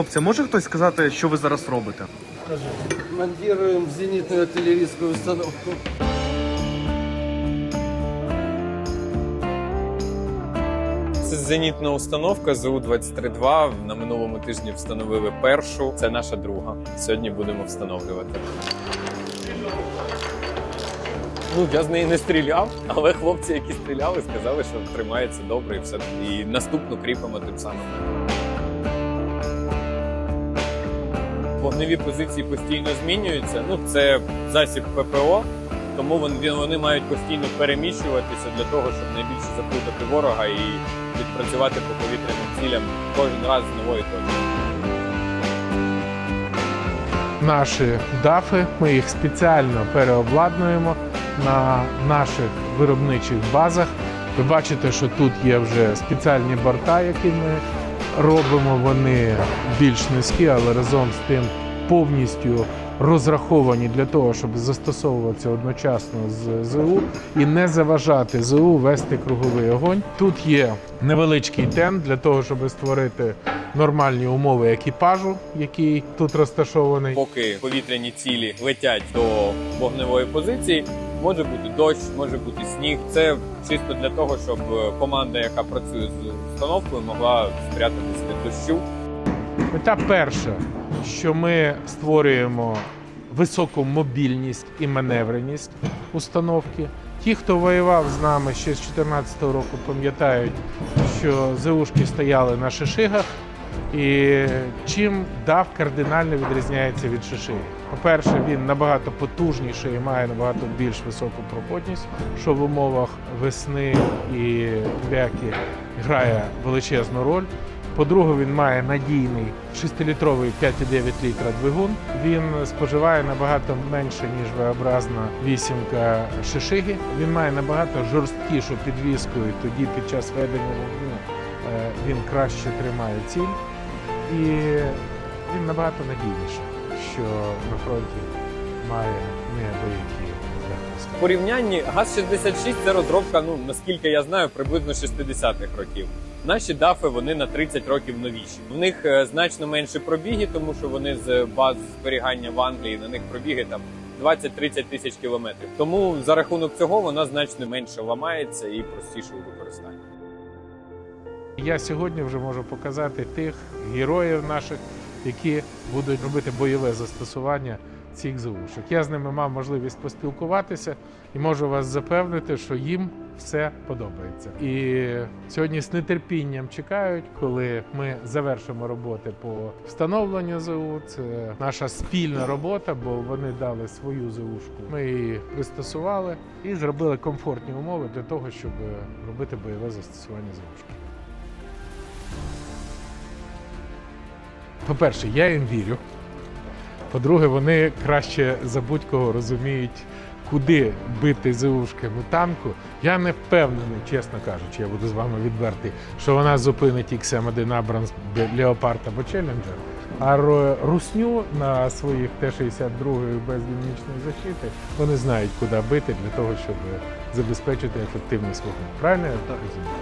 Хлопці, може хтось сказати, що ви зараз робите? Монтируем зенитную артиллерийскую установку. Це зенітна установка ЗУ-23-2. На минулому тижні встановили першу. Це наша друга. Сьогодні будемо встановлювати. Ну, я з неї не стріляв, але хлопці, які стріляли, сказали, що тримається добре і все. І наступну кріпимо тим самим. Вогневі позиції постійно змінюються. Ну, це засіб ППО, тому вони, вони мають постійно переміщуватися для того, щоб найбільше заплутати ворога і відпрацювати по повітряним цілям кожен раз з нової точки. наші дафи. Ми їх спеціально переобладнуємо на наших виробничих базах. Ви бачите, що тут є вже спеціальні борта, які ми робимо. Вони більш низькі, але разом з тим повністю розраховані для того, щоб застосовуватися одночасно з ЗУ і не заважати ЗУ вести круговий огонь. Тут є невеличкий тент для того, щоб створити нормальні умови екіпажу, який тут розташований. Поки повітряні цілі летять до вогневої позиції, може бути дощ, може бути сніг. Це чисто для того, щоб е, команда, яка працює з установкою, могла спрятатися від дощу. Мета перша, що ми створюємо високу мобільність і маневреність установки. Ті, хто воював з нами ще з 2014 року, пам'ятають, що ЗУшки стояли на шишигах. І чим DAF кардинально відрізняється від шишиги? По-перше, він набагато потужніший і має набагато більш високу проходність, що в умовах весни і вяки грає величезну роль. По-друге, він має надійний 6-літровий 5,9 літра двигун. Він споживає набагато менше, ніж V-образна вісімка шишиги. Він має набагато жорсткішу підвіску, і тоді під час ведення вогню е, він краще тримає ціль. І він набагато надійніший, що на фронті має неабиякі здатності. В порівнянні ГАЗ-66 це розробка, ну наскільки я знаю, приблизно 60-х років. Наші дафи вони на 30 років новіші. В них е, значно менше пробіги, тому що вони з баз зберігання в Англії на них пробіги там 20-30 тисяч кілометрів. Тому за рахунок цього вона значно менше ламається і простіше у використанні. Я сьогодні вже можу показати тих героїв наших, які будуть робити бойове застосування цих ЗУшок. Я з ними мав можливість поспілкуватися і можу вас запевнити, що їм все подобається. І сьогодні з нетерпінням чекають, коли ми завершимо роботи по встановленню ЗУ. Це наша спільна робота, бо вони дали свою ЗУшку. Ми її пристосували і зробили комфортні умови для того, щоб робити бойове застосування ЗУшки. По-перше, я їм вірю. По-друге, вони краще за будь-кого розуміють, куди бити ЗУшками танку. Я не впевнений, чесно кажучи, я буду з вами відвертий, що вона зупинить XM1 Abrams, Leopard або Challenger. А русню на своїх Т-62 без динамічної защити вони знають, куди бити для того, щоб забезпечити ефективність вогню. Правильно я розумію?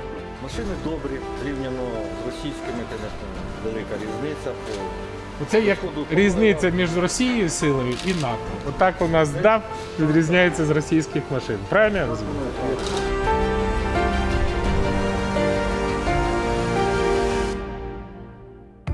Машини добрі, порівняно з російськими, звісно, велика різниця. По... Оце як різниця між Росією силою і НАТО. Отак у нас ДАВ відрізняється з російських машин. Правильно я розумію?